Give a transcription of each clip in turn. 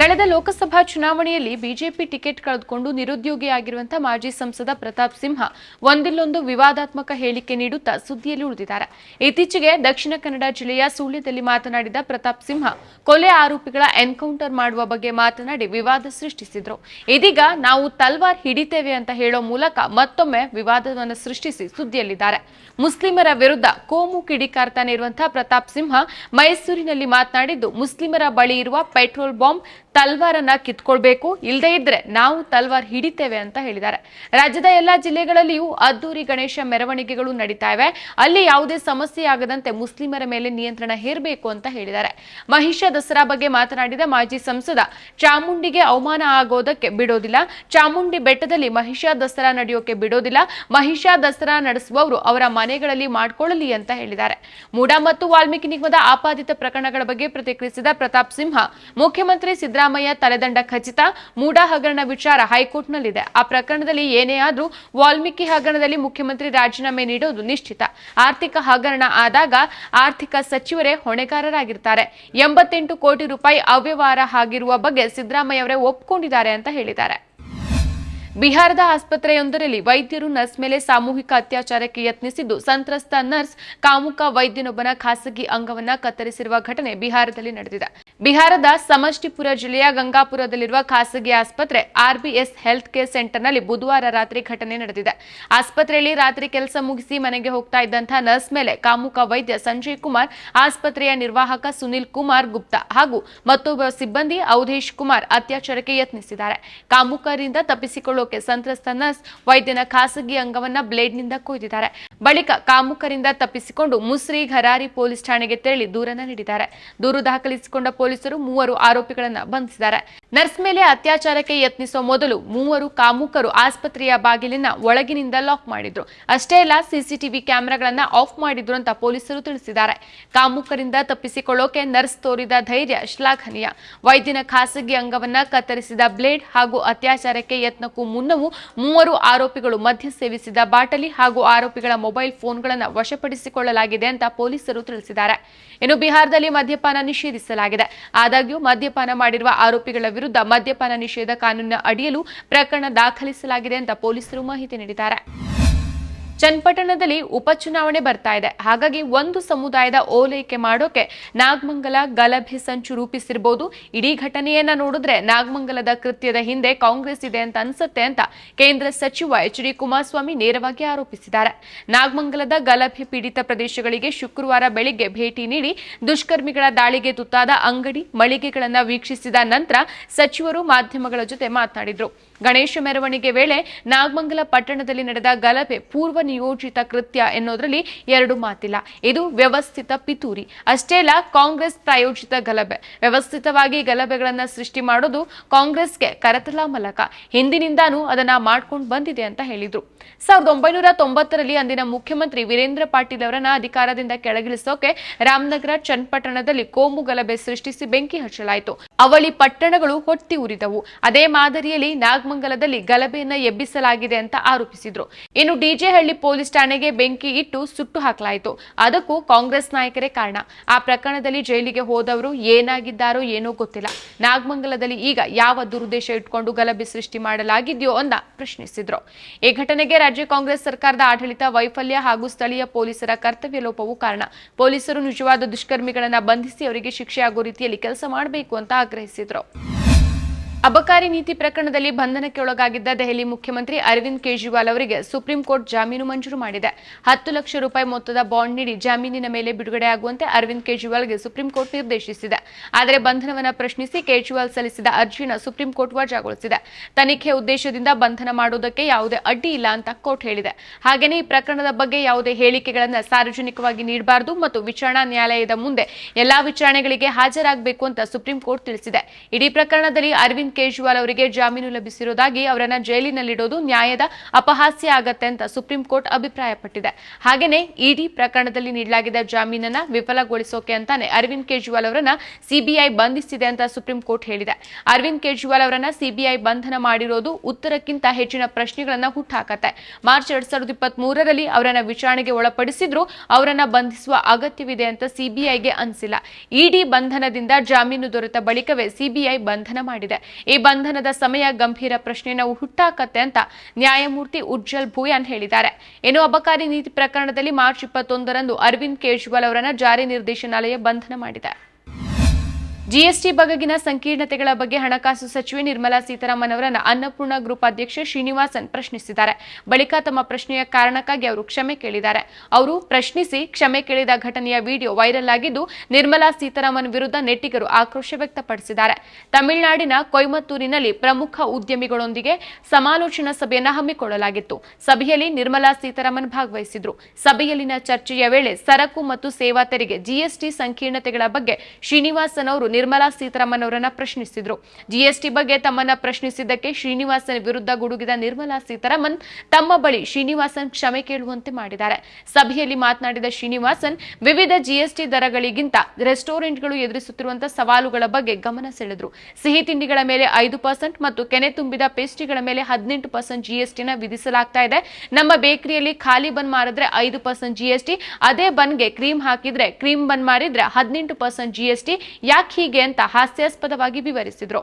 ಕಳೆದ ಲೋಕಸಭಾ ಚುನಾವಣೆಯಲ್ಲಿ BJP ticket ಕಳೆದುಕೊಂಡು ನಿರುದ್ಯೋಗಿಯಾಗಿರುವಂತಹ ಮಾಜಿ ಸಂಸದ ಪ್ರತಾಪ್ ಸಿಂಹ ಒಂದಿಲ್ಲೊಂದು ವಿವಾದಾತ್ಮಕ ಹೇಳಿಕೆ ನೀಡುತ್ತಾ ಸುದ್ದಿಯಲ್ಲಿ ಉಳಿದಿದ್ದಾರೆ. ಇತ್ತೀಚೆಗೆ ದಕ್ಷಿಣ ಕನ್ನಡ ಜಿಲ್ಲೆಯ ಸುಳ್ಯದಲ್ಲಿ ಮಾತನಾಡಿದ ಪ್ರತಾಪ್ ಸಿಂಹ, ಕೊಲೆ ಆರೋಪಿಗಳ ಎನ್ಕೌಂಟರ್ ಮಾಡುವ ಬಗ್ಗೆ ಮಾತನಾಡಿ ವಿವಾದ ಸೃಷ್ಟಿಸಿದ್ರು. ಇದೀಗ ನಾವು ತಲ್ವಾರ್ ಹಿಡಿತೇವೆ ಅಂತ ಹೇಳೋ ಮೂಲಕ ಮತ್ತೊಮ್ಮೆ ವಿವಾದವನ್ನು ಸೃಷ್ಟಿಸಿ ಸುದ್ದಿಯಲ್ಲಿದ್ದಾರೆ. ಮುಸ್ಲಿಮರ ವಿರುದ್ಧ ಕೋಮು ಕಿಡಿಕಾರ್ತಾನೆ ಇರುವಂತಹ ಪ್ರತಾಪ್ ಸಿಂಹ ಮೈಸೂರಿನಲ್ಲಿ ಮಾತನಾಡಿದ್ದು, ಮುಸ್ಲಿಮರ ಬಳಿ ಇರುವ ಪೆಟ್ರೋಲ್ ಬಾಂಬ್ ತಲ್ವಾರನ್ನ ಕಿತ್ಕೊಳ್ಬೇಕು ಇಲ್ಲದೇ ಇದ್ರೆ ನಾವು ತಲ್ವಾರ್ ಹಿಡಿತೇವೆ ಅಂತ ಹೇಳಿದ್ದಾರೆ. ರಾಜ್ಯದ ಎಲ್ಲಾ ಜಿಲ್ಲೆಗಳಲ್ಲಿಯೂ ಅದ್ದೂರಿ ಗಣೇಶ ಮೆರವಣಿಗೆಗಳು ನಡೀತಾ ಇವೆ. ಅಲ್ಲಿ ಯಾವುದೇ ಸಮಸ್ಯೆ ಆಗದಂತೆ ಮುಸ್ಲಿಮರ ಮೇಲೆ ನಿಯಂತ್ರಣ ಹೇರಬೇಕು ಅಂತ ಹೇಳಿದ್ದಾರೆ. ಮಹಿಷ ದಸರಾ ಬಗ್ಗೆ ಮಾತನಾಡಿದ ಮಾಜಿ ಸಂಸದ, ಚಾಮುಂಡಿಗೆ ಅವಮಾನ ಆಗೋದಕ್ಕೆ ಬಿಡೋದಿಲ್ಲ. ಚಾಮುಂಡಿ ಬೆಟ್ಟದಲ್ಲಿ ಮಹಿಷ ದಸರಾ ನಡೆಯೋಕೆ ಬಿಡೋದಿಲ್ಲ. ಮಹಿಷ ದಸರಾ ನಡೆಸುವವರು ಅವರ ಮನೆಗಳಲ್ಲಿ ಮಾಡಿಕೊಳ್ಳಲಿ ಅಂತ ಹೇಳಿದ್ದಾರೆ. ಮೂಡಾ ಮತ್ತು ವಾಲ್ಮೀಕಿ ನಿಗಮದ ಆಪಾದಿತ ಪ್ರಕರಣಗಳ ಬಗ್ಗೆ ಪ್ರತಿಕ್ರಿಯಿಸಿದ ಪ್ರತಾಪ್ ಸಿಂಹ, ಮುಖ್ಯಮಂತ್ರಿ ಸಿದ್ದರಾಮಯ್ಯ ತಲೆದಂಡ ಖಚಿತ ಮೂಡಾ ಹಗರಣ ವಿಚಾರ ಹೈಕೋರ್ಟ್ನಲ್ಲಿದೆ. ಆ ಪ್ರಕರಣದಲ್ಲಿ ಏನೇ ಆದರೂ ವಾಲ್ಮೀಕಿ ಹಗರಣದಲ್ಲಿ ಮುಖ್ಯಮಂತ್ರಿ ರಾಜೀನಾಮೆ ನೀಡೋದು ನಿಶ್ಚಿತ. ಆರ್ಥಿಕ ಹಗರಣ ಆದಾಗ ಆರ್ಥಿಕ ಸಚಿವರೇ ಹೊಣೆಗಾರರಾಗಿರ್ತಾರೆ. ಎಂಬತ್ತೆಂಟು ಕೋಟಿ ರೂಪಾಯಿ ಅವ್ಯವಹಾರ ಆಗಿರುವ ಬಗ್ಗೆ ಸಿದ್ದರಾಮಯ್ಯ ಅವರೇ ಒಪ್ಕೊಂಡಿದ್ದಾರೆ ಅಂತ ಹೇಳಿದ್ದಾರೆ. ಬಿಹಾರದ ಆಸ್ಪತ್ರೆಯೊಂದರಲ್ಲಿ ವೈದ್ಯರು ನರ್ಸ್ ಮೇಲೆ ಸಾಮೂಹಿಕ ಅತ್ಯಾಚಾರಕ್ಕೆ ಯತ್ನಿಸಿದ್ದು ಸಂತ್ರಸ್ತ ನರ್ಸ್, ಕಾಮುಕ ವೈದ್ಯನೊಬ್ಬನ ಖಾಸಗಿ ಅಂಗವನ್ನ ಕತ್ತರಿಸಿರುವ ಘಟನೆ ಬಿಹಾರದಲ್ಲಿ ನಡೆದಿದೆ. ಬಿಹಾರದ ಸಮಷ್ಟಿಪುರ ಜಿಲ್ಲೆಯ ಗಂಗಾಪುರದಲ್ಲಿರುವ ಖಾಸಗಿ ಆಸ್ಪತ್ರೆ ಆರ್ಬಿಎಸ್ ಹೆಲ್ತ್ ಕೇರ್ ಸೆಂಟರ್ನಲ್ಲಿ ಬುಧವಾರ ರಾತ್ರಿ ಘಟನೆ ನಡೆದಿದೆ. ಆಸ್ಪತ್ರೆಯಲ್ಲಿ ರಾತ್ರಿ ಕೆಲಸ ಮುಗಿಸಿ ಮನೆಗೆ ಹೋಗ್ತಾ ಇದ್ದಂತಹ ನರ್ಸ್ ಮೇಲೆ ಕಾಮುಕ ವೈದ್ಯ ಸಂಜಯ್ ಕುಮಾರ್, ಆಸ್ಪತ್ರೆಯ ನಿರ್ವಾಹಕ ಸುನಿಲ್ ಕುಮಾರ್ ಗುಪ್ತಾ ಹಾಗೂ ಮತ್ತೊಬ್ಬ ಸಿಬ್ಬಂದಿ ಅವಧೇಶ್ ಕುಮಾರ್ ಅತ್ಯಾಚಾರಕ್ಕೆ ಯತ್ನಿಸಿದ್ದಾರೆ. ಕಾಮುಕರಿಂದ ತಪ್ಪಿಸಿಕೊಳ್ಳೋಕೆ ಸಂತ್ರಸ್ತ ವೈದ್ಯನ ಖಾಸಗಿ ಅಂಗವನ್ನ ಬ್ಲೇಡ್ನಿಂದ ಕೊಯ್ದಿದ್ದಾರೆ. ಬಳಿಕ ಕಾಮುಕರಿಂದ ತಪ್ಪಿಸಿಕೊಂಡು ಮುಸ್ರಿ ಘರಾರಿ ಪೊಲೀಸ್ ಠಾಣೆಗೆ ತೆರಳಿ ದೂರನ್ನ ನೀಡಿದ್ದಾರೆ. ದೂರು ದಾಖಲಿಸಿಕೊಂಡ ಪೊಲೀಸರು ಮೂವರು ಆರೋಪಿಗಳನ್ನ ಬಂಧಿಸಿದ್ದಾರೆ. ನರ್ಸ್ ಮೇಲೆ ಅತ್ಯಾಚಾರಕ್ಕೆ ಯತ್ನಿಸುವ ಮೊದಲು ಮೂವರು ಕಾಮುಕರು ಆಸ್ಪತ್ರೆಯ ಬಾಗಿಲಿನ ಒಳಗಿನಿಂದ ಲಾಕ್ ಮಾಡಿದ್ರು. ಅಷ್ಟೇ ಅಲ್ಲ, ಸಿಸಿಟಿವಿ ಕ್ಯಾಮೆರಾಗಳನ್ನ ಆಫ್ ಮಾಡಿದ್ರು ಅಂತ ಪೊಲೀಸರು ತಿಳಿಸಿದ್ದಾರೆ. ಕಾಮುಕರಿಂದ ತಪ್ಪಿಸಿಕೊಳ್ಳೋಕೆ ನರ್ಸ್ ತೋರಿದ ಧೈರ್ಯ ಶ್ಲಾಘನೀಯ. ವೈದ್ಯನ ಖಾಸಗಿ ಅಂಗವನ್ನ ಕತ್ತರಿಸಿದ ಬ್ಲೇಡ್ ಹಾಗೂ ಅತ್ಯಾಚಾರಕ್ಕೆ ಯತ್ನಕ್ಕೂ ಮುನ್ನವೂ ಮೂವರು ಆರೋಪಿಗಳು ಮದ್ಯ ಸೇವಿಸಿದ ಬಾಟಲಿ ಹಾಗೂ ಆರೋಪಿಗಳ ಮೊಬೈಲ್ ಫೋನ್ಗಳನ್ನು ವಶಪಡಿಸಿಕೊಳ್ಳಲಾಗಿದೆ ಅಂತ ಪೊಲೀಸರು ತಿಳಿಸಿದ್ದಾರೆ. ಇನ್ನು ಬಿಹಾರದಲ್ಲಿ ಮದ್ಯಪಾನ ನಿಷೇಧಿಸಲಾಗಿದೆ. ಆದಾಗ್ಯೂ ಮದ್ಯಪಾನ ಮಾಡಿರುವ ಆರೋಪಿಗಳ ವಿರುದ್ಧ ಮದ್ಯಪಾನ ನಿಷೇಧ ಕಾನೂನಿನ ಅಡಿಯಲ್ಲೂ ಪ್ರಕರಣ ದಾಖಲಿಸಲಾಗಿದೆ ಅಂತ ಪೊಲೀಸರು ಮಾಹಿತಿ ನೀಡಿದ್ದಾರೆ. ಚನ್ನಪಟ್ಟಣದಲ್ಲಿ ಉಪಚುನಾವಣೆ ಬರ್ತಾ ಇದೆ. ಹಾಗಾಗಿ ಒಂದು ಸಮುದಾಯದ ಓಲೈಕೆ ಮಾಡೋಕೆ ನಾಗಮಂಗಲ ಗಲಭೆ ಸಂಚು ರೂಪಿಸಿರ್ಬೋದು. ಇಡೀ ಘಟನೆಯನ್ನ ನೋಡಿದ್ರೆ ನಾಗಮಂಗಲದ ಕೃತ್ಯದ ಹಿಂದೆ ಕಾಂಗ್ರೆಸ್ ಇದೆ ಅಂತ ಅನ್ಸುತ್ತೆ ಅಂತ ಕೇಂದ್ರ ಸಚಿವ ಎಚ್ ಡಿ ಕುಮಾರಸ್ವಾಮಿ ನೇರವಾಗಿ ಆರೋಪಿಸಿದ್ದಾರೆ. ನಾಗಮಂಗಲದ ಗಲಭೆ ಪೀಡಿತ ಪ್ರದೇಶಗಳಿಗೆ ಶುಕ್ರವಾರ ಬೆಳಿಗ್ಗೆ ಭೇಟಿ ನೀಡಿ ದುಷ್ಕರ್ಮಿಗಳ ದಾಳಿಗೆ ತುತ್ತಾದ ಅಂಗಡಿ ಮಳಿಗೆಗಳನ್ನು ವೀಕ್ಷಿಸಿದ ನಂತರ ಸಚಿವರು ಮಾಧ್ಯಮಗಳ ಜೊತೆ ಮಾತನಾಡಿದ್ರು ಗಣೇಶ ಮೆರವಣಿಗೆ ವೇಳೆ ನಾಗಮಂಗಲ ಪಟ್ಟಣದಲ್ಲಿ ನಡೆದ ಗಲಭೆ, ಪೂರ್ವ ನಿಯೋಜಿತ ಕೃತ್ಯ ಎನ್ನುವುದರಲ್ಲಿ ಎರಡು ಮಾತಿಲ್ಲ. ಇದು ವ್ಯವಸ್ಥಿತ ಪಿತೂರಿ. ಅಷ್ಟೇ ಅಲ್ಲ, ಕಾಂಗ್ರೆಸ್ ಪ್ರಾಯೋಜಿತ ಗಲಭೆ. ವ್ಯವಸ್ಥಿತವಾಗಿ ಗಲಭೆಗಳನ್ನ ಸೃಷ್ಟಿ ಮಾಡೋದು ಕಾಂಗ್ರೆಸ್ಗೆ ಕರತಲ ಮಲಕ. ಹಿಂದಿನಿಂದಾನೂ ಅದನ್ನ ಮಾಡ್ಕೊಂಡು ಬಂದಿದೆ ಅಂತ ಹೇಳಿದ್ರು. ಸಾವಿರದ ಒಂಬೈನೂರ ತೊಂಬತ್ತರಲ್ಲಿ ಅಂದಿನ ಮುಖ್ಯಮಂತ್ರಿ ವೀರೇಂದ್ರ ಪಾಟೀಲ್ ಅವರನ್ನ ಅಧಿಕಾರದಿಂದ ಕೆಳಗಿಳಿಸೋಕೆ ರಾಮನಗರ ಚನ್ನಪಟ್ಟಣದಲ್ಲಿ ಕೋಮು ಗಲಭೆ ಸೃಷ್ಟಿಸಿ ಬೆಂಕಿ ಹಚ್ಚಲಾಯಿತು. ಅವಳಿ ಪಟ್ಟಣಗಳು ಹೊತ್ತಿ ಉರಿದವು. ಅದೇ ಮಾದರಿಯಲ್ಲಿ ನಾಗಮಂಗಲದಲ್ಲಿ ಗಲಭೆಯನ್ನ ಎಬ್ಬಿಸಲಾಗಿದೆ ಅಂತ ಆರೋಪಿಸಿದ್ರು. ಇನ್ನು ಡಿಜೆಹಳ್ಳಿ ಪೊಲೀಸ್ ಠಾಣೆಗೆ ಬೆಂಕಿ ಇಟ್ಟು ಸುಟ್ಟು ಹಾಕಲಾಯಿತು. ಅದಕ್ಕೂ ಕಾಂಗ್ರೆಸ್ ನಾಯಕರೇ ಕಾರಣ. ಆ ಪ್ರಕರಣದಲ್ಲಿ ಜೈಲಿಗೆ ಹೋದವರು ಏನಾಗಿದ್ದಾರೋ ಏನೋ ಗೊತ್ತಿಲ್ಲ. ನಾಗಮಂಗಲದಲ್ಲಿ ಈಗ ಯಾವ ದುರುದ್ದೇಶ ಇಟ್ಕೊಂಡು ಗಲಭೆ ಸೃಷ್ಟಿ ಮಾಡಲಾಗಿದೆಯೋ ಅಂತ ಪ್ರಶ್ನಿಸಿದ್ರು. ಈ ಘಟನೆಗೆ ರಾಜ್ಯ ಕಾಂಗ್ರೆಸ್ ಸರ್ಕಾರದ ಆಡಳಿತ, ವೈಫಲ್ಯ ಹಾಗೂ ಸ್ಥಳೀಯ ಪೊಲೀಸರ ಕರ್ತವ್ಯ ಲೋಪವು ಕಾರಣ. ಪೊಲೀಸರು ನಿಜವಾದ ದುಷ್ಕರ್ಮಿಗಳನ್ನ ಬಂಧಿಸಿ ಅವರಿಗೆ ಶಿಕ್ಷೆ ಆಗೋ ರೀತಿಯಲ್ಲಿ ಕೆಲಸ ಮಾಡಬೇಕು ಅಂತ ಆಗ್ರಹಿಸಿದ್ರು. ಅಬಕಾರಿ ನೀತಿ ಪ್ರಕರಣದಲ್ಲಿ ಬಂಧನಕ್ಕೆ ಒಳಗಾಗಿದ್ದ ದೆಹಲಿ ಮುಖ್ಯಮಂತ್ರಿ ಅರವಿಂದ್ ಕೇಜ್ರಿವಾಲ್ ಅವರಿಗೆ ಸುಪ್ರೀಂ ಕೋರ್ಟ್ ಜಾಮೀನು ಮಂಜೂರು ಮಾಡಿದೆ. ಹತ್ತು ಲಕ್ಷ ರೂಪಾಯಿ ಮೊತ್ತದ ಬಾಂಡ್ ನೀಡಿ ಜಾಮೀನಿನ ಮೇಲೆ ಬಿಡುಗಡೆ ಆಗುವಂತೆ ಅರವಿಂದ್ ಕೇಜ್ರಿವಾಲ್ಗೆ ಸುಪ್ರೀಂ ಕೋರ್ಟ್ ನಿರ್ದೇಶಿಸಿದೆ. ಆದರೆ ಬಂಧನವನ್ನು ಪ್ರಶ್ನಿಸಿ ಕೇಜ್ರಿವಾಲ್ ಸಲ್ಲಿಸಿದ ಅರ್ಜಿಯನ್ನು ಸುಪ್ರೀಂ ಕೋರ್ಟ್ ವಜಾಗೊಳಿಸಿದೆ. ತನಿಖೆ ಉದ್ದೇಶದಿಂದ ಬಂಧನ ಮಾಡುವುದಕ್ಕೆ ಯಾವುದೇ ಅಡ್ಡಿ ಇಲ್ಲ ಅಂತ ಕೋರ್ಟ್ ಹೇಳಿದೆ. ಹಾಗೆಯೇ ಈ ಪ್ರಕರಣದ ಬಗ್ಗೆ ಯಾವುದೇ ಹೇಳಿಕೆಗಳನ್ನು ಸಾರ್ವಜನಿಕವಾಗಿ ನೀಡಬಾರದು ಮತ್ತು ವಿಚಾರಣಾ ನ್ಯಾಯಾಲಯದ ಮುಂದೆ ಎಲ್ಲಾ ವಿಚಾರಣೆಗಳಿಗೆ ಹಾಜರಾಗಬೇಕು ಅಂತ ಸುಪ್ರೀಂ ಕೋರ್ಟ್ ತಿಳಿಸಿದೆ. ಇಡೀ ಪ್ರಕರಣದಲ್ಲಿ ಅರವಿಂದ್ ಕೇಜ್ರಿವಾಲ್ ಅವರಿಗೆ ಜಾಮೀನು ಲಭಿಸಿರುವುದಾಗಿ ಅವರನ್ನ ಜೈಲಿನಲ್ಲಿಡೋದು ನ್ಯಾಯದ ಅಪಹಾಸ್ಯ ಆಗತ್ತೆ ಅಂತ ಸುಪ್ರೀಂ ಕೋರ್ಟ್ ಅಭಿಪ್ರಾಯಪಟ್ಟಿದೆ. ಹಾಗೇನೆ ಇಡಿ ಪ್ರಕರಣದಲ್ಲಿ ನೀಡಲಾಗಿದ್ದ ಜಾಮೀನನ್ನ ವಿಫಲಗೊಳಿಸೋಕೆ ಅಂತಾನೆ ಅರವಿಂದ್ ಕೇಜ್ರಿವಾಲ್ ಅವರನ್ನ ಸಿಬಿಐ ಬಂಧಿಸಿದೆ ಅಂತ ಸುಪ್ರೀಂ ಕೋರ್ಟ್ ಹೇಳಿದೆ. ಅರವಿಂದ್ ಕೇಜ್ರಿವಾಲ್ ಅವರನ್ನ ಸಿಬಿಐ ಬಂಧನ ಮಾಡಿರೋದು ಉತ್ತರಕ್ಕಿಂತ ಹೆಚ್ಚಿನ ಪ್ರಶ್ನೆಗಳನ್ನ ಹುಟ್ಟಾಕತ್ತೆ ಮಾರ್ಚ್ ಎರಡ್ ಸಾವಿರದ ಇಪ್ಪತ್ತ್ ಮೂರರಲ್ಲಿ ಅವರನ್ನ ವಿಚಾರಣೆಗೆ ಒಳಪಡಿಸಿದ್ರು ಅವರನ್ನ ಬಂಧಿಸುವ ಅಗತ್ಯವಿದೆ ಅಂತ ಸಿಬಿಐಗೆ ಅನಿಸಿಲ್ಲ. ಇಡಿ ಬಂಧನದಿಂದ ಜಾಮೀನು ದೊರೆತ ಬಳಿಕವೇ ಸಿಬಿಐ ಬಂಧನ ಮಾಡಿದೆ. ಈ ಬಂಧನದ ಸಮಯ ಗಂಭೀರ ಪ್ರಶ್ನೆಯನ್ನು ಹುಟ್ಟಾಕತ್ತೆ ಅಂತ ನ್ಯಾಯಮೂರ್ತಿ ಉಜ್ಜಲ್ ಭೂಯಾನ್ ಹೇಳಿದ್ದಾರೆ. ಇನ್ನು ಅಬಕಾರಿ ನೀತಿ ಪ್ರಕರಣದಲ್ಲಿ ಮಾರ್ಚ್ ಇಪ್ಪತ್ತೊಂದರಂದು ಅರವಿಂದ್ ಕೇಜ್ರಿವಾಲ್ ಅವರನ್ನು ಜಾರಿ ನಿರ್ದೇಶನಾಲಯ ಬಂಧನ ಮಾಡಿದೆ. ಜಿಎಸ್ಟಿ ಬಗೆಗಿನ ಸಂಕೀರ್ಣತೆಗಳ ಬಗ್ಗೆ ಹಣಕಾಸು ಸಚಿವೆ ನಿರ್ಮಲಾ ಸೀತಾರಾಮನ್ ಅವರನ್ನು ಅನ್ನಪೂರ್ಣ ಗ್ರೂಪ್ ಅಧ್ಯಕ್ಷ ಶ್ರೀನಿವಾಸನ್ ಪ್ರಶ್ನಿಸಿದ್ದಾರೆ. ಬಳಿಕ ತಮ್ಮ ಪ್ರಶ್ನೆಯ ಕಾರಣಕ್ಕಾಗಿ ಅವರು ಕ್ಷಮೆ ಕೇಳಿದ್ದಾರೆ. ಅವರು ಪ್ರಶ್ನಿಸಿ ಕ್ಷಮೆ ಕೇಳಿದ ಘಟನೆಯ ವಿಡಿಯೋ ವೈರಲ್ ಆಗಿದ್ದು, ನಿರ್ಮಲಾ ಸೀತಾರಾಮನ್ ವಿರುದ್ಧ ನೆಟ್ಟಿಗರು ಆಕ್ರೋಶ ವ್ಯಕ್ತಪಡಿಸಿದ್ದಾರೆ. ತಮಿಳುನಾಡಿನ ಕೊಯಮತ್ತೂರಿನಲ್ಲಿ ಪ್ರಮುಖ ಉದ್ಯಮಿಗಳೊಂದಿಗೆ ಸಮಾಲೋಚನಾ ಸಭೆಯನ್ನು ಹಮ್ಮಿಕೊಳ್ಳಲಾಗಿತ್ತು. ಸಭೆಯಲ್ಲಿ ನಿರ್ಮಲಾ ಸೀತಾರಾಮನ್ ಭಾಗವಹಿಸಿದ್ರು. ಸಭೆಯಲ್ಲಿನ ಚರ್ಚೆಯ ವೇಳೆ ಸರಕು ಮತ್ತು ಸೇವಾ ತೆರಿಗೆ, ಜಿಎಸ್ಟಿ ಸಂಕೀರ್ಣತೆಗಳ ಬಗ್ಗೆ ಶ್ರೀನಿವಾಸನ್ ಅವರು ನಿರ್ಮಲಾ ಸೀತಾರಾಮನ್ ಅವರನ್ನ ಪ್ರಶ್ನಿಸಿದ್ರು. ಜಿಎಸ್ಟಿ ಬಗ್ಗೆ ತಮ್ಮನ್ನ ಪ್ರಶ್ನಿಸಿದ್ದಕ್ಕೆ ಶ್ರೀನಿವಾಸನ್ ವಿರುದ್ಧ ಗುಡುಗಿದ ನಿರ್ಮಲಾ ಸೀತಾರಾಮನ್ ತಮ್ಮ ಬಳಿ ಶ್ರೀನಿವಾಸನ್ ಕ್ಷಮೆ ಕೇಳುವಂತೆ ಮಾಡಿದ್ದಾರೆ. ಸಭೆಯಲ್ಲಿ ಮಾತನಾಡಿದ ಶ್ರೀನಿವಾಸನ್, ವಿವಿಧ ಜಿಎಸ್ಟಿ ದರಗಳಿಗಿಂತ ರೆಸ್ಟೋರೆಂಟ್ಗಳು ಎದುರಿಸುತ್ತಿರುವಂತಹ ಸವಾಲುಗಳ ಬಗ್ಗೆ ಗಮನ ಸೆಳೆದ್ರು. ಸಿಹಿ ತಿಂಡಿಗಳ ಮೇಲೆ ಐದು ಪರ್ಸೆಂಟ್ ಮತ್ತು ಕೆನೆ ತುಂಬಿದ ಪೇಸ್ಟ್ರಿಗಳ ಮೇಲೆ ಹದಿನೆಂಟು ಪರ್ಸೆಂಟ್ ಜಿಎಸ್ಟಿನ ವಿಧಿಸಲಾಗ್ತಾ ಇದೆ. ನಮ್ಮ ಬೇಕರಿಯಲ್ಲಿ ಖಾಲಿ ಬನ್ ಮಾರಿದ್ರೆ ಐದು ಪರ್ಸೆಂಟ್ ಜಿಎಸ್ಟಿ, ಅದೇ ಬನ್ಗೆ ಕ್ರೀಮ್ ಹಾಕಿದ್ರೆ, ಕ್ರೀಮ್ ಬನ್ ಮಾರಿದ್ರೆ ಹದಿನೆಂಟು ಪರ್ಸೆಂಟ್ ಜಿಎಸ್ಟಿ. ಯಾಕೆ ಹೀಗೆ ಅಂತ ಹಾಸ್ಯಾಸ್ಪದವಾಗಿ ವಿವರಿಸಿದ್ರು.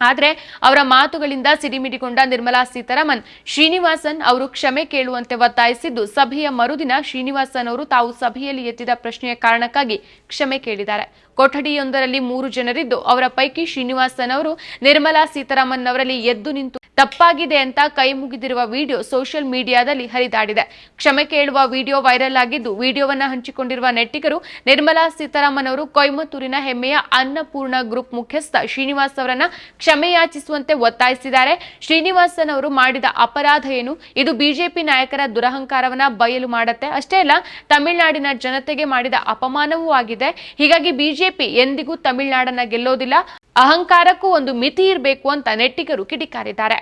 ಆದ್ರೆ ಅವರ ಮಾತುಗಳಿಂದ ಸಿಡಿಮಿಡಿಗೊಂಡ ನಿರ್ಮಲಾ ಸೀತಾರಾಮನ್, ಶ್ರೀನಿವಾಸನ್ ಅವರು ಕ್ಷಮೆ ಕೇಳುವಂತೆ ಒತ್ತಾಯಿಸಿದ್ದು, ಸಭೆಯ ಮರುದಿನ ಶ್ರೀನಿವಾಸನ್ ಅವರು ತಾವು ಸಭೆಯಲ್ಲಿ ಎತ್ತಿದ ಪ್ರಶ್ನೆಯ ಕಾರಣಕ್ಕಾಗಿ ಕ್ಷಮೆ ಕೇಳಿದ್ದಾರೆ. ಕೊಠಡಿಯೊಂದರಲ್ಲಿ ಮೂರು ಜನರಿದ್ದು, ಅವರ ಪೈಕಿ ಶ್ರೀನಿವಾಸನ್ ಅವರು ನಿರ್ಮಲಾ ಸೀತಾರಾಮನ್ ಅವರಲ್ಲಿ ಎದ್ದು ನಿಂತು ತಪ್ಪಾಗಿದೆ ಅಂತ ಕೈ ಮುಗಿದಿರುವ ವಿಡಿಯೋ ಸೋಷಿಯಲ್ ಮೀಡಿಯಾದಲ್ಲಿ ಹರಿದಾಡಿದೆ. ಕ್ಷಮೆ ಕೇಳುವ ವಿಡಿಯೋ ವೈರಲ್ ಆಗಿದ್ದು ವಿಡಿಯೋವನ್ನು ಹಂಚಿಕೊಂಡಿರುವ ನೆಟ್ಟಿಗರು ನಿರ್ಮಲಾ ಸೀತಾರಾಮನ್ ಅವರು ಕೊಯಮತ್ತೂರಿನ ಹೆಮ್ಮೆಯ ಅನ್ನಪೂರ್ಣ ಗ್ರೂಪ್ ಮುಖ್ಯಸ್ಥ ಶ್ರೀನಿವಾಸ್ ಅವರನ್ನ ಕ್ಷಮೆಯಾಚಿಸುವಂತೆ ಒತ್ತಾಯಿಸಿದ್ದಾರೆ. ಶ್ರೀನಿವಾಸನ್ ಅವರು ಮಾಡಿದ ಅಪರಾಧ ಏನು? ಇದು ಬಿಜೆಪಿ ನಾಯಕರ ದುರಹಂಕಾರವನ್ನ ಬಯಲು ಮಾಡುತ್ತೆ. ಅಷ್ಟೇ ಅಲ್ಲ, ತಮಿಳುನಾಡಿನ ಜನತೆಗೆ ಮಾಡಿದ ಅಪಮಾನವೂ ಆಗಿದೆ. ಹೀಗಾಗಿ ಬಿಜೆಪಿ ಎಂದಿಗೂ ತಮಿಳುನಾಡನ್ನ ಗೆಲ್ಲೋದಿಲ್ಲ. ಅಹಂಕಾರಕ್ಕೂ ಒಂದು ಮಿತಿ ಇರಬೇಕು ಅಂತ ನೆಟ್ಟಿಗರು ಕಿಡಿಕಾರಿದ್ದಾರೆ.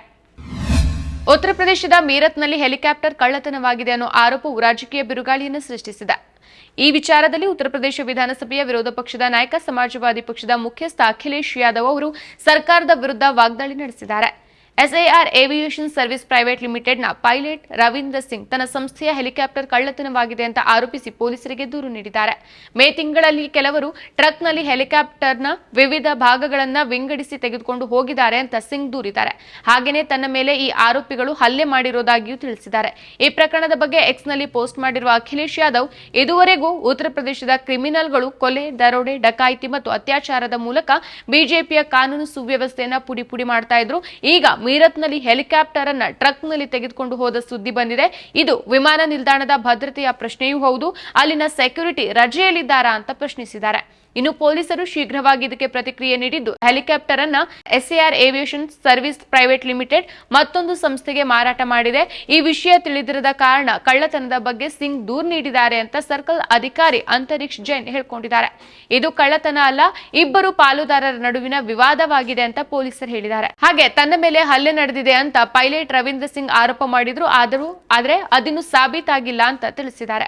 ಉತ್ತರ ಪ್ರದೇಶದ ಮೀರತ್ನಲ್ಲಿ ಹೆಲಿಕಾಪ್ಟರ್ ಕಳ್ಳತನವಾಗಿದೆ ಅನ್ನೋ ಆರೋಪವು ರಾಜಕೀಯ ಬಿರುಗಾಳಿಯನ್ನು ಸೃಷ್ಟಿಸಿದೆ. ಈ ವಿಚಾರದಲ್ಲಿ ಉತ್ತರ ಪ್ರದೇಶ ವಿಧಾನಸಭೆಯ ವಿರೋಧ ಪಕ್ಷದ ನಾಯಕ, ಸಮಾಜವಾದಿ ಪಕ್ಷದ ಮುಖ್ಯಸ್ಥ ಅಖಿಲೇಶ್ ಯಾದವ್ ಅವರು ಸರ್ಕಾರದ ವಿರುದ್ಧ ವಾಗ್ದಾಳಿ ನಡೆಸಿದ್ದಾರೆ. ಎಸ್ಎಆರ್ ಏವಿಯೇಷನ್ ಸರ್ವಿಸ್ ಪ್ರೈವೇಟ್ ಲಿಮಿಟೆಡ್ನ ಪೈಲಟ್ ರವೀಂದ್ರ ಸಿಂಗ್ ತನ್ನ ಸಂಸ್ಥೆಯ ಹೆಲಿಕಾಪ್ಟರ್ ಕಳ್ಳತನವಾಗಿದೆ ಅಂತ ಆರೋಪಿಸಿ ಪೊಲೀಸರಿಗೆ ದೂರು ನೀಡಿದ್ದಾರೆ. ಮೇ ತಿಂಗಳಲ್ಲಿ ಕೆಲವರು ಟ್ರಕ್ನಲ್ಲಿ ಹೆಲಿಕಾಪ್ಟರ್ನ ವಿವಿಧ ಭಾಗಗಳನ್ನು ವಿಂಗಡಿಸಿ ತೆಗೆದುಕೊಂಡು ಹೋಗಿದ್ದಾರೆ ಅಂತ ಸಿಂಗ್ ದೂರಿದ್ದಾರೆ. ಹಾಗೆಯೇ ತನ್ನ ಮೇಲೆ ಈ ಆರೋಪಿಗಳು ಹಲ್ಲೆ ಮಾಡಿರೋದಾಗಿಯೂ ತಿಳಿಸಿದ್ದಾರೆ. ಈ ಪ್ರಕರಣದ ಬಗ್ಗೆ ಎಕ್ಸ್ನಲ್ಲಿ ಪೋಸ್ಟ್ ಮಾಡಿರುವ ಅಖಿಲೇಶ್ ಯಾದವ್, ಇದುವರೆಗೂ ಉತ್ತರ ಪ್ರದೇಶದ ಕ್ರಿಮಿನಲ್ಗಳು ಕೊಲೆ, ದರೋಡೆ, ಡಕಾಯಿತಿ ಮತ್ತು ಅತ್ಯಾಚಾರದ ಮೂಲಕ ಬಿಜೆಪಿಯ ಕಾನೂನು ಸುವ್ಯವಸ್ಥೆಯನ್ನು ಪುಡಿ ಪುಡಿ ಮಾಡ್ತಾ ಇದ್ರು. ಈಗ ಮೀರತ್ನಲ್ಲಿ ಹೆಲಿಕಾಪ್ಟರ್ ಅನ್ನ ಟ್ರಕ್ನಲ್ಲಿ ತೆಗೆದುಕೊಂಡು ಹೋದ ಸುದ್ದಿ ಬಂದಿದೆ. ಇದು ವಿಮಾನ ನಿಲ್ದಾಣದ ಭದ್ರತೆಯ ಪ್ರಶ್ನೆಯೂ ಹೌದು. ಅಲ್ಲಿನ ಸೆಕ್ಯೂರಿಟಿ ರಜೆಯಲ್ಲಿದ್ದಾರಾ ಅಂತ ಪ್ರಶ್ನಿಸಿದ್ದಾರೆ. ಇನ್ನು ಪೊಲೀಸರು ಶೀಘ್ರವಾಗಿ ಇದಕ್ಕೆ ಪ್ರತಿಕ್ರಿಯೆ ನೀಡಿದ್ದು ಹೆಲಿಕಾಪ್ಟರ್ ಅನ್ನ SAR aviation service private limited ಮತ್ತೊಂದು ಸಂಸ್ಥೆಗೆ ಮಾರಾಟ ಮಾಡಿದೆ. ಈ ವಿಷಯ ತಿಳಿದಿರದ ಕಾರಣ ಕಳ್ಳತನದ ಬಗ್ಗೆ ಸಿಂಗ್ ದೂರು ನೀಡಿದ್ದಾರೆ ಅಂತ ಸರ್ಕಲ್ ಅಧಿಕಾರಿ ಅಂತರಿಕ್ಷ್ ಜೈನ್ ಹೇಳ್ಕೊಂಡಿದ್ದಾರೆ. ಇದು ಕಳ್ಳತನ ಅಲ್ಲ, ಇಬ್ಬರು ಪಾಲುದಾರರ ನಡುವಿನ ವಿವಾದವಾಗಿದೆ ಅಂತ ಪೊಲೀಸರು ಹೇಳಿದ್ದಾರೆ. ಹಾಗೆ ತನ್ನ ಮೇಲೆ ಹಲ್ಲೆ ನಡೆದಿದೆ ಅಂತ ಪೈಲಟ್ ರವೀಂದ್ರ ಸಿಂಗ್ ಆರೋಪ ಮಾಡಿದ್ರು. ಆದರೂ ಆದ್ರೆ ಅದಿನ್ನು ಸಾಬೀತಾಗಿಲ್ಲ ಅಂತ ತಿಳಿಸಿದ್ದಾರೆ.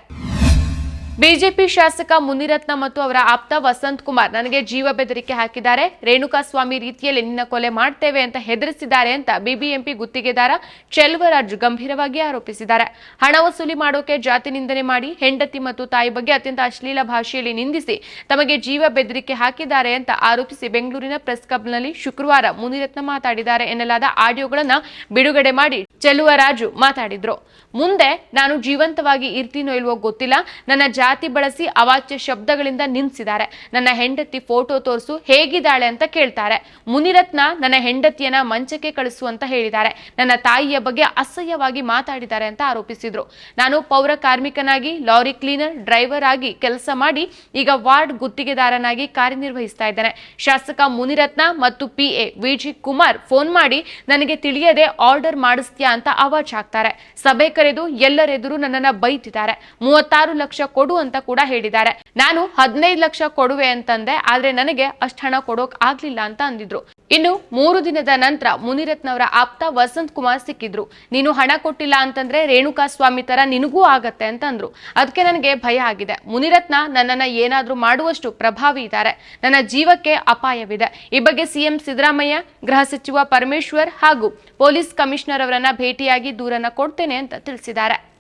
ಬಿಜೆಪಿ ಶಾಸಕ ಮುನಿರತ್ನ ಮತ್ತು ಅವರ ಆಪ್ತ ವಸಂತ್ ಕುಮಾರ್ ನನಗೆ ಜೀವ ಬೆದರಿಕೆ ಹಾಕಿದ್ದಾರೆ. ರೇಣುಕಾ ಸ್ವಾಮಿ ರೀತಿಯಲ್ಲಿ ನಿನ್ನ ಕೊಲೆ ಮಾಡ್ತೇವೆ ಅಂತ ಹೆದರಿಸಿದ್ದಾರೆ ಅಂತ ಬಿಬಿಎಂಪಿ ಗುತ್ತಿಗೆದಾರ ಚೆಲ್ವರಾಜ್ ಗಂಭೀರವಾಗಿ ಆರೋಪಿಸಿದ್ದಾರೆ. ಹಣ ವಸೂಲಿ ಮಾಡೋಕೆ ಜಾತಿ ನಿಂದನೆ ಮಾಡಿ, ಹೆಂಡತಿ ಮತ್ತು ತಾಯಿ ಬಗ್ಗೆ ಅತ್ಯಂತ ಅಶ್ಲೀಲ ಭಾಷೆಯಲ್ಲಿ ನಿಂದಿಸಿ ತಮಗೆ ಜೀವ ಬೆದರಿಕೆ ಹಾಕಿದ್ದಾರೆ ಅಂತ ಆರೋಪಿಸಿ ಬೆಂಗಳೂರಿನ ಪ್ರೆಸ್ ಕ್ಲಬ್ನಲ್ಲಿ ಶುಕ್ರವಾರ ಮುನಿರತ್ನ ಮಾತಾಡಿದ್ದಾರೆ ಎನ್ನಲಾದ ಆಡಿಯೋಗಳನ್ನ ಬಿಡುಗಡೆ ಮಾಡಿ ಚೆಲುವರಾಜು ಮಾತಾಡಿದ್ರು. ಮುಂದೆ ನಾನು ಜೀವಂತವಾಗಿ ಇರ್ತೀನೋ ಇಲ್ವೋ ಗೊತ್ತಿಲ್ಲ. ನನ್ನ ಜಾತಿ ಬಳಸಿ ಅವಾಚ್ಯ ಶಬ್ದಗಳಿಂದ ನಿಂದಿಸಿದ್ದಾರೆ ನನ್ನ ಹೆಂಡತಿ ಫೋಟೋ ತೋರಿಸು ಹೇಗಿದ್ದಾಳೆ ಅಂತ ಕೇಳ್ತಾರೆ. ಮುನಿರತ್ನ ನನ್ನ ಹೆಂಡತಿಯನ್ನ ಮಂಚಕ್ಕೆ ಕಳಿಸು ಅಂತ ಹೇಳಿದ್ದಾರೆ. ನನ್ನ ತಾಯಿಯ ಬಗ್ಗೆ ಅಸಹ್ಯವಾಗಿ ಮಾತಾಡಿದ್ದಾರೆ ಅಂತ ಆರೋಪಿಸಿದ್ರು. ನಾನು ಪೌರ ಕಾರ್ಮಿಕನಾಗಿ, ಲಾರಿ ಕ್ಲೀನರ್, ಡ್ರೈವರ್ ಆಗಿ ಕೆಲಸ ಮಾಡಿ ಈಗ ವಾರ್ಡ್ ಗುತ್ತಿಗೆದಾರನಾಗಿ ಕಾರ್ಯನಿರ್ವಹಿಸ್ತಾ ಇದ್ದೇನೆ. ಶಾಸಕ ಮುನಿರತ್ನ ಮತ್ತು P A Viji Kumar phone ಮಾಡಿ ನನಗೆ ತಿಳಿಯದೆ ಆರ್ಡರ್ ಮಾಡಿಸ್ತೀಯಾ ಅಂತ ಅವಾಜ್ ಹಾಕ್ತಾರೆ. ಸಭೆ ಕರೆದು ಎಲ್ಲರೆದುರು ನನ್ನನ್ನ ಬೈತಿದ್ದಾರೆ. ಮೂವತ್ತಾರು ಲಕ್ಷ ಕೊಡು ಅಂತ ಕೂಡ ಹೇಳಿದ್ದಾರೆ. ನಾನು ಹದಿನೈದು ಲಕ್ಷ ಕೊಡುವೆ ಅಂತಂದೆ, ಆದ್ರೆ ನನಗೆ ಅಷ್ಟು ಹಣ ಕೊಡೋಕ್ ಆಗ್ಲಿಲ್ಲ ಅಂತ ಅಂದಿದ್ರು. ಇನ್ನು ಮೂರು ದಿನದ ನಂತರ ಮುನಿರತ್ನವರ ಆಪ್ತ ವಸಂತ್ ಕುಮಾರ್ ಸಿಕ್ಕಿದ್ರು. ನೀನು ಹಣ ಕೊಟ್ಟಿಲ್ಲ ಅಂತಂದ್ರೆ ರೇಣುಕಾ ಸ್ವಾಮಿ ತರ ನಿನಗೂ ಆಗತ್ತೆ ಅಂತ ಅಂದ್ರು. ಅದಕ್ಕೆ ನನಗೆ ಭಯ ಆಗಿದೆ. ಮುನಿರತ್ನ ನನ್ನನ್ನ ಏನಾದ್ರೂ ಮಾಡುವಷ್ಟು ಪ್ರಭಾವಿ ಇದ್ದಾರೆ. ನನ್ನ ಜೀವಕ್ಕೆ ಅಪಾಯವಿದೆ. ಈ ಬಗ್ಗೆ ಸಿಎಂ ಸಿದ್ದರಾಮಯ್ಯ, ಗೃಹ ಸಚಿವ ಪರಮೇಶ್ವರ್ ಹಾಗೂ ಪೊಲೀಸ್ ಕಮಿಷನರ್ ಅವರನ್ನ ಭೇಟಿಯಾಗಿ ದೂರನ್ನ ಕೊಡ್ತೇನೆ ಅಂತ ತಿಳಿಸಿದ್ದಾರೆ.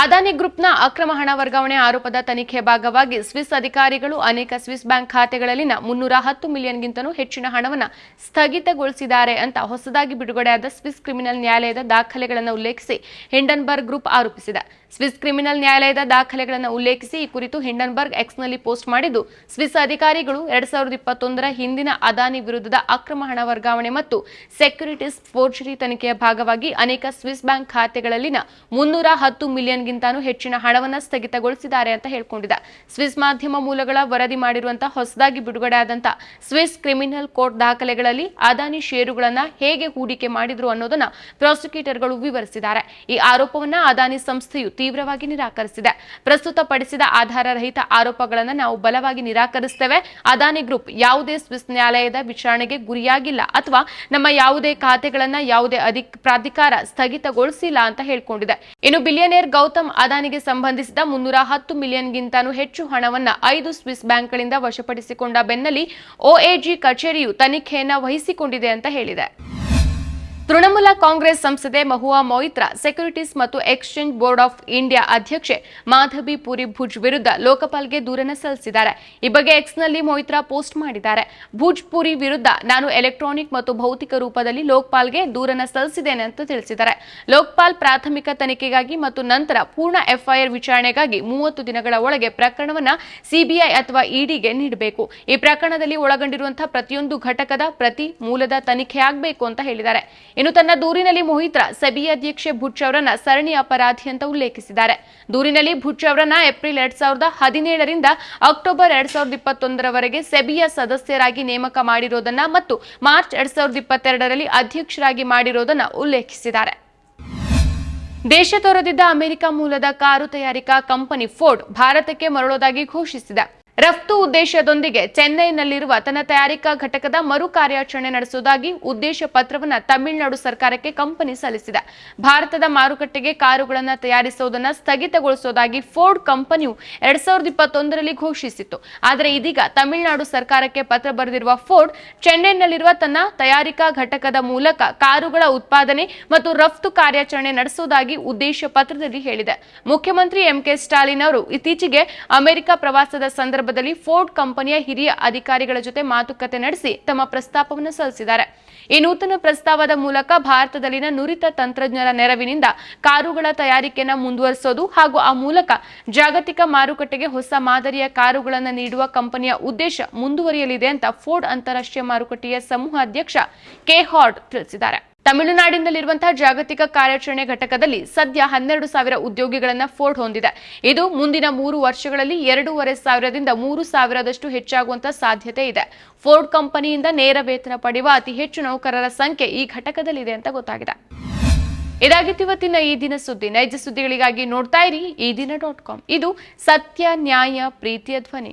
ಅದಾನಿ ಗ್ರೂಪ್ನ ಅಕ್ರಮ ಹಣ ವರ್ಗಾವಣೆ ಆರೋಪದ ತನಿಖೆ ಭಾಗವಾಗಿ ಸ್ವಿಸ್ ಅಧಿಕಾರಿಗಳು ಅನೇಕ ಸ್ವಿಸ್ ಬ್ಯಾಂಕ್ ಖಾತೆಗಳಲ್ಲಿನ ಮುನ್ನೂರ ಹತ್ತು ಮಿಲಿಯನ್ಗಿಂತಲೂ ಹೆಚ್ಚಿನ ಹಣವನ್ನು ಸ್ಥಗಿತಗೊಳಿಸಿದ್ದಾರೆ ಅಂತ ಹೊಸದಾಗಿ ಬಿಡುಗಡೆಯಾದ ಸ್ವಿಸ್ ಕ್ರಿಮಿನಲ್ ನ್ಯಾಯಾಲಯದ ದಾಖಲೆಗಳನ್ನು ಉಲ್ಲೇಖಿಸಿ ಹಿಂಡನ್ಬರ್ಗ್ ಗ್ರೂಪ್ ಆರೋಪಿಸಿದೆ. ಸ್ವಿಸ್ ಕ್ರಿಮಿನಲ್ ನ್ಯಾಯಾಲಯದ ದಾಖಲೆಗಳನ್ನು ಉಲ್ಲೇಖಿಸಿ ಈ ಕುರಿತು ಹಿಂಡನ್ಬರ್ಗ್ ಎಕ್ಸ್ನಲ್ಲಿ ಪೋಸ್ಟ್ ಮಾಡಿದ್ದು, ಸ್ವಿಸ್ ಅಧಿಕಾರಿಗಳು ಎರಡ್ ಸಾವಿರದ ಇಪ್ಪತ್ತೊಂದರ ಹಿಂದಿನ ಅದಾನಿ ವಿರುದ್ಧದ ಅಕ್ರಮ ಹಣ ವರ್ಗಾವಣೆ ಮತ್ತು ಸೆಕ್ಯುರಿಟೀಸ್ ಫೋರ್ಜರಿ ತನಿಖೆಯ ಭಾಗವಾಗಿ ಅನೇಕ ಸ್ವಿಸ್ ಬ್ಯಾಂಕ್ ಖಾತೆಗಳಲ್ಲಿನ ಮುನ್ನೂರ ಹತ್ತು ಮಿಲಿಯನ್ಗಿಂತಾನೂ ಹೆಚ್ಚಿನ ಹಣವನ್ನ ಸ್ಥಗಿತಗೊಳಿಸಿದ್ದಾರೆ ಅಂತ ಹೇಳ್ಕೊಂಡಿದೆ ಸ್ವಿಸ್ ಮಾಧ್ಯಮ ಮೂಲಗಳ ವರದಿ ಮಾಡಿರುವಂತಹ ಹೊಸದಾಗಿ ಬಿಡುಗಡೆ ಆದಂತಹ ಸ್ವಿಸ್ ಕ್ರಿಮಿನಲ್ ಕೋರ್ಟ್ ದಾಖಲೆಗಳಲ್ಲಿ ಅದಾನಿ ಷೇರುಗಳನ್ನ ಹೇಗೆ ಹೂಡಿಕೆ ಮಾಡಿದ್ರು ಅನ್ನೋದನ್ನ ಪ್ರಾಸಿಕ್ಯೂಟರ್ಗಳು ವಿವರಿಸಿದ್ದಾರೆ. ಈ ಆರೋಪವನ್ನ ಅದಾನಿ ಸಂಸ್ಥೆಯು ತೀವ್ರವಾಗಿ ನಿರಾಕರಿಸಿದೆ. ಪ್ರಸ್ತುತಪಡಿಸಿದ ಆಧಾರರಹಿತ ಆರೋಪಗಳನ್ನು ನಾವು ಬಲವಾಗಿ ನಿರಾಕರಿಸುತ್ತೇವೆ ಅದಾನಿ ಗ್ರೂಪ್ ಯಾವುದೇ ಸ್ವಿಸ್ ನ್ಯಾಯಾಲಯದ ವಿಚಾರಣೆಗೆ ಗುರಿಯಾಗಿಲ್ಲ ಅಥವಾ ನಮ್ಮ ಯಾವುದೇ ಖಾತೆಗಳನ್ನ ಯಾವುದೇ ಅಧಿಕ ಪ್ರಾಧಿಕಾರ ಸ್ಥಗಿತಗೊಳಿಸಿಲ್ಲ ಅಂತ ಹೇಳ್ಕೊಂಡಿದೆ. ಇನ್ನು ಬಿಲಿಯನೇರ್ ಗೌತಮ್ ಅದಾನಿಗೆ ಸಂಬಂಧಿಸಿದ ಮುನ್ನೂರ ಹತ್ತು ಮಿಲಿಯನ್ಗಿಂತಾನೂ ಹೆಚ್ಚು ಹಣವನ್ನು ಐದು ಸ್ವಿಸ್ ಬ್ಯಾಂಕ್ಗಳಿಂದ ವಶಪಡಿಸಿಕೊಂಡ ಬೆನ್ನಲ್ಲಿ ಒಎಜಿ ಕಚೇರಿಯು ತನಿಖೆಯನ್ನು ವಹಿಸಿಕೊಂಡಿದೆ ಅಂತ ಹೇಳಿದೆ. ತೃಣಮೂಲ ಕಾಂಗ್ರೆಸ್ ಸಂಸದೆ ಮಹುವಾ ಮೊಯಿತ್ರಾ, ಸೆಕ್ಯುರಿಟೀಸ್ ಮತ್ತು ಎಕ್ಸ್ಚೇಂಜ್ ಬೋರ್ಡ್ ಆಫ್ ಇಂಡಿಯಾ ಅಧ್ಯಕ್ಷೆ ಮಾಧವಿ ಪುರಿ ಭುಜ್ ವಿರುದ್ಧ ಲೋಕಪಾಲ್ಗೆ ದೂರನ್ನು ಸಲ್ಲಿಸಿದ್ದಾರೆ. ಈ ಬಗ್ಗೆ ಎಕ್ಸ್ನಲ್ಲಿ ಮೊಯಿತ್ರಾ ಪೋಸ್ಟ್ ಮಾಡಿದ್ದಾರೆ. ಭುಜ್ ಪುರಿ ವಿರುದ್ಧ ನಾನು ಎಲೆಕ್ಟ್ರಾನಿಕ್ ಮತ್ತು ಭೌತಿಕ ರೂಪದಲ್ಲಿ ಲೋಕಪಾಲ್ಗೆ ದೂರನ್ನು ಸಲ್ಲಿಸಿದ್ದೇನೆ ಅಂತ ತಿಳಿಸಿದ್ದಾರೆ. ಲೋಕಪಾಲ್ ಪ್ರಾಥಮಿಕ ತನಿಖೆಗಾಗಿ ಮತ್ತು ನಂತರ ಪೂರ್ಣ ಎಫ್ಐಆರ್ ವಿಚಾರಣೆಗಾಗಿ ಮೂವತ್ತು ದಿನಗಳ ಒಳಗೆ ಪ್ರಕರಣವನ್ನ ಸಿಬಿಐ ಅಥವಾ ಇಡಿಗೆ ನೀಡಬೇಕು. ಈ ಪ್ರಕರಣದಲ್ಲಿ ಒಳಗೊಂಡಿರುವಂತಹ ಪ್ರತಿಯೊಂದು ಘಟಕದ ಪ್ರತಿ ಮೂಲದ ತನಿಖೆ ಆಗಬೇಕು ಅಂತ ಹೇಳಿದ್ದಾರೆ. ಇನ್ನು ತನ್ನ ದೂರಿನಲ್ಲಿ ಮೊಹಿತ್ರಾ ಸೆಬಿ ಅಧ್ಯಕ್ಷೆ ಭುಚ್ ಅವರನ್ನ ಸರಣಿ ಅಪರಾಧಿ ಅಂತ ಉಲ್ಲೇಖಿಸಿದ್ದಾರೆ. ದೂರಿನಲ್ಲಿ ಭುಚ್ ಅವರನ್ನ ಏಪ್ರಿಲ್ ಎರಡ್ ಸಾವಿರದ ಹದಿನೇಳರಿಂದ ಅಕ್ಟೋಬರ್ ಎರಡ್ ಸಾವಿರದ ಇಪ್ಪತ್ತೊಂದರವರೆಗೆ ಸೆಬಿಯ ಸದಸ್ಯರಾಗಿ ನೇಮಕ ಮಾಡಿರೋದನ್ನ ಮತ್ತು ಮಾರ್ಚ್ ಎರಡ್ ಸಾವಿರದ ಇಪ್ಪತ್ತೆರಡರಲ್ಲಿ ಅಧ್ಯಕ್ಷರಾಗಿ ಮಾಡಿರೋದನ್ನ ಉಲ್ಲೇಖಿಸಿದ್ದಾರೆ. ದೇಶ ತೊರೆದಿದ್ದ ಅಮೆರಿಕ ಮೂಲದ ಕಾರು ತಯಾರಿಕಾ ಕಂಪನಿ ಫೋರ್ಡ್ ಭಾರತಕ್ಕೆ ಮರಳೋದಾಗಿ ಘೋಷಿಸಿದೆ. ರಫ್ತು ಉದ್ದೇಶದೊಂದಿಗೆ ಚೆನ್ನೈನಲ್ಲಿರುವ ತನ್ನ ತಯಾರಿಕಾ ಘಟಕದ ಮರು ಕಾರ್ಯಾಚರಣೆ ನಡೆಸುವುದಾಗಿ ಉದ್ದೇಶ ಪತ್ರವನ್ನು ತಮಿಳುನಾಡು ಸರ್ಕಾರಕ್ಕೆ ಕಂಪನಿ ಸಲ್ಲಿಸಿದೆ. ಭಾರತದ ಮಾರುಕಟ್ಟೆಗೆ ಕಾರುಗಳನ್ನು ತಯಾರಿಸುವುದನ್ನು ಸ್ಥಗಿತಗೊಳಿಸುವುದಾಗಿ ಫೋರ್ಡ್ ಕಂಪನಿಯು ಎರಡ್ ಸಾವಿರದ ಇಪ್ಪತ್ತೊಂದರಲ್ಲಿ ಘೋಷಿಸಿತ್ತು. ಆದರೆ ಇದೀಗ ತಮಿಳುನಾಡು ಸರ್ಕಾರಕ್ಕೆ ಪತ್ರ ಬರೆದಿರುವ ಫೋರ್ಡ್, ಚೆನ್ನೈನಲ್ಲಿರುವ ತನ್ನ ತಯಾರಿಕಾ ಘಟಕದ ಮೂಲಕ ಕಾರುಗಳ ಉತ್ಪಾದನೆ ಮತ್ತು ರಫ್ತು ಕಾರ್ಯಾಚರಣೆ ನಡೆಸುವುದಾಗಿ ಉದ್ದೇಶ ಪತ್ರದಲ್ಲಿ ಹೇಳಿದೆ. ಮುಖ್ಯಮಂತ್ರಿ ಎಂಕೆ ಸ್ಟಾಲಿನ್ ಅವರು ಇತ್ತೀಚೆಗೆ ಅಮೆರಿಕ ಪ್ರವಾಸದ ಸಂದರ್ಭದಲ್ಲಿ ಫೋರ್ಡ್ ಕಂಪನಿಯ ಹಿರಿಯ ಅಧಿಕಾರಿಗಳ ಜೊತೆ ಮಾತುಕತೆ ನಡೆಸಿ ತಮ್ಮ ಪ್ರಸ್ತಾಪವನ್ನು ಸಲ್ಲಿಸಿದ್ದಾರೆ. ಈ ನೂತನ ಪ್ರಸ್ತಾವದ ಮೂಲಕ ಭಾರತದಲ್ಲಿನ ನುರಿತ ತಂತ್ರಜ್ಞರ ನೆರವಿನಿಂದ ಕಾರುಗಳ ತಯಾರಿಕೆಯನ್ನು ಮುಂದುವರಿಸೋದು ಹಾಗೂ ಆ ಮೂಲಕ ಜಾಗತಿಕ ಮಾರುಕಟ್ಟೆಗೆ ಹೊಸ ಮಾದರಿಯ ಕಾರುಗಳನ್ನು ನೀಡುವ ಕಂಪನಿಯ ಉದ್ದೇಶ ಮುಂದುವರಿಯಲಿದೆ ಅಂತ ಫೋರ್ಡ್ ಅಂತಾರಾಷ್ಟ್ರೀಯ ಮಾರುಕಟ್ಟೆಯ ಸಮೂಹ ಅಧ್ಯಕ್ಷ ಕೆ ಹಾರ್ಡ್ ತಿಳಿಸಿದ್ದಾರೆ. ತಮಿಳುನಾಡಿನಲ್ಲಿರುವಂತಹ ಜಾಗತಿಕ ಕಾರ್ಯಾಚರಣೆ ಘಟಕದಲ್ಲಿ ಸದ್ಯ ಹನ್ನೆರಡು ಸಾವಿರ ಉದ್ಯೋಗಿಗಳನ್ನು ಫೋರ್ಡ್ ಹೊಂದಿದೆ. ಇದು ಮುಂದಿನ ಮೂರು ವರ್ಷಗಳಲ್ಲಿ ಎರಡೂವರೆ ಸಾವಿರದಿಂದ ಮೂರು ಸಾವಿರದಷ್ಟು ಹೆಚ್ಚಾಗುವಂತಹ ಸಾಧ್ಯತೆ ಇದೆ. ಫೋರ್ಡ್ ಕಂಪನಿಯಿಂದ ನೇರ ವೇತನ ಪಡೆಯುವ ಅತಿ ಹೆಚ್ಚು ನೌಕರರ ಸಂಖ್ಯೆ ಈ ಘಟಕದಲ್ಲಿದೆ ಅಂತ ಗೊತ್ತಾಗಿದೆ. ಇದಾಗಿತ್ತು ಇವತ್ತಿನ ಈ ದಿನ ಸುದ್ದಿ. ನೈಜ ಸುದ್ದಿಗಳಿಗಾಗಿ ನೋಡ್ತಾ ಇರಿ. ಈ ದಿನ ಡಾಟ್ ಕಾಮ್. ಇದು ಸತ್ಯ ನ್ಯಾಯ ಪ್ರೀತಿಯ ಧ್ವನಿ.